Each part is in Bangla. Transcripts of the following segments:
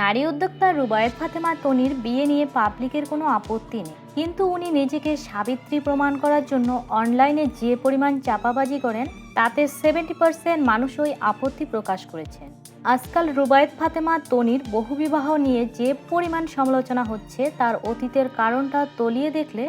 নারী উদ্যোক্তা রুবায়ত ফাতেমা তনির বিয়ে নিয়ে পাবলিকের কোনো আপত্তি নেই। কিন্তু উনি নিজেকে সাবিত্রী প্রমাণ করার জন্য অনলাইনে যে পরিমাণ চাপাবাজি করেন, তাতে সেভেন্টি পার্সেন্ট মানুষই আপত্তি প্রকাশ করেছেন। আজকাল রুবায়েত ফাতেমা তনির বহুবিবাহ নিয়ে যে পরিমাণ সমালোচনা হচ্ছে, তার অতীতের কারণটা তলিয়ে দেখলে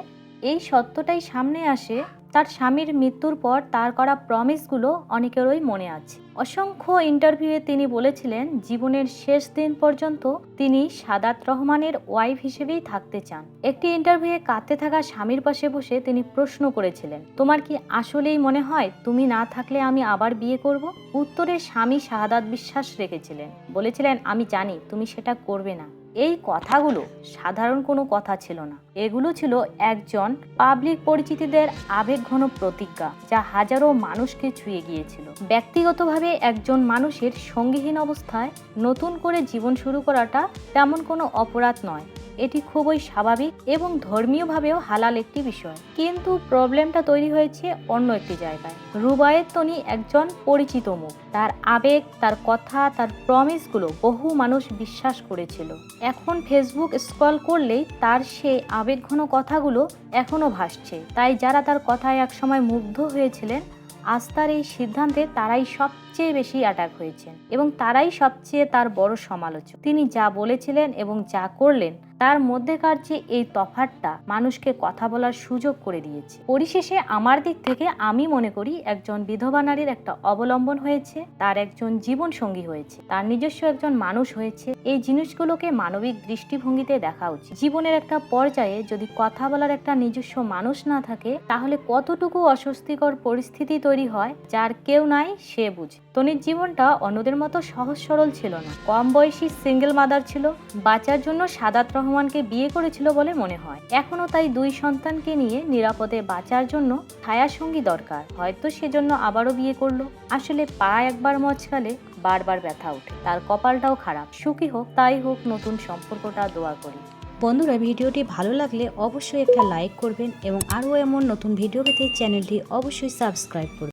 এই সত্যটাই সামনে আসে তার স্বামীর মৃত্যুর পর তার করা প্রমিসগুলো অনেকেরই মনে আছে। অসংখ্য ইন্টারভিউয়ে তিনি বলেছিলেন, জীবনের শেষ দিন পর্যন্ত তিনি সাদাত রহমানের ওয়াইফ হিসেবেই থাকতে চান। একটি ইন্টারভিউয়ে কাঁদতে থাকা স্বামীর পাশে বসে তিনি প্রশ্ন করেছিলেন, তোমার কি আসলেই মনে হয় তুমি না থাকলে আমি আবার বিয়ে করব? উত্তরে স্বামী শাহাদাত বিশ্বাস রেখেছিলেন, বলেছিলেন, আমি জানি, তুমি সেটা করবে না। এই কথাগুলো সাধারণ কোনো কথা ছিল না। এগুলো ছিল একজন পাবলিক পরিচিতিদের আবেগঘন প্রতিজ্ঞা যা হাজারো মানুষকে ছুঁয়ে গিয়েছিল। ব্যক্তিগতভাবে একজন মানুষের সঙ্গীহীন অবস্থায় নতুন করে জীবন শুরু করাটা তেমন কোনো অপরাধ নয়। এটি খুবই স্বাভাবিক এবং ধর্মীয়ভাবেও হালাল একটি বিষয়। কিন্তু প্রবলেমটা তৈরি হয়েছে অন্য একটি জায়গায়। রুবায়েত তনি একজন পরিচিত মুখ। তার আবেগ, তার কথা, তার প্রমিসগুলো বহু মানুষ বিশ্বাস করেছিল। এখন ফেসবুক স্ক্রল করলেই তার সেই আবেগঘন কথাগুলো এখনও ভাসছে। তাই যারা তার কথায় একসময় মুগ্ধ হয়েছিলেন, আজ তার এই সিদ্ধান্তে তারাই সবচেয়ে বেশি অ্যাটাক হয়েছেন এবং তারাই সবচেয়ে তার বড় সমালোচক। তিনি যা বলেছিলেন এবং যা করলেন তার মধ্যেকার যে এই তফাতটা মানুষকে কথা বলার সুযোগ করে দিয়েছে। পরিশেষে আমার দিক থেকে আমি মনে করি একজন বিধবা নারীর একটা অবলম্বন হয়েছে, তার একজন জীবন সঙ্গী হয়েছে, তার নিজস্ব একজন মানুষ হয়েছে। এই জিনিসগুলোকে মানবিক দৃষ্টিভঙ্গিতে দেখা উচিত। জীবনের একটা পর্যায়ে যদি কথা বলার একটা নিজস্ব মানুষ না থাকে, তাহলে কতটুকু অস্বস্তিকর পরিস্থিতি তৈরি হয়, যার কেউ নাই, সে বুঝে। তনির জীবনটা অন্যদের মতো সহজ সরল ছিল না। কম বয়সী সিঙ্গেল মাদার ছিল, বাঁচার জন্য সাদাত রহমানকে বিয়ে করেছিল বলে মনে হয়। এখনও তাই দুই সন্তানকে নিয়ে নিরাপদে বাঁচার জন্য ছায়াসঙ্গী দরকার। হয়তো সেজন্য আবারও বিয়ে করল। আসলে পা একবার মচকালে বারবার ব্যথা ওঠে। তার কপালটাও খারাপ। সুখী হোক, তাই হোক, নতুন সম্পর্কটা দোয়া করি। বন্ধুরা, ভিডিওটি ভালো লাগলে অবশ্যই একটা লাইক করবেন এবং আরও এমন নতুন ভিডিও পেতে চ্যানেলটি অবশ্যই সাবস্ক্রাইব করবেন।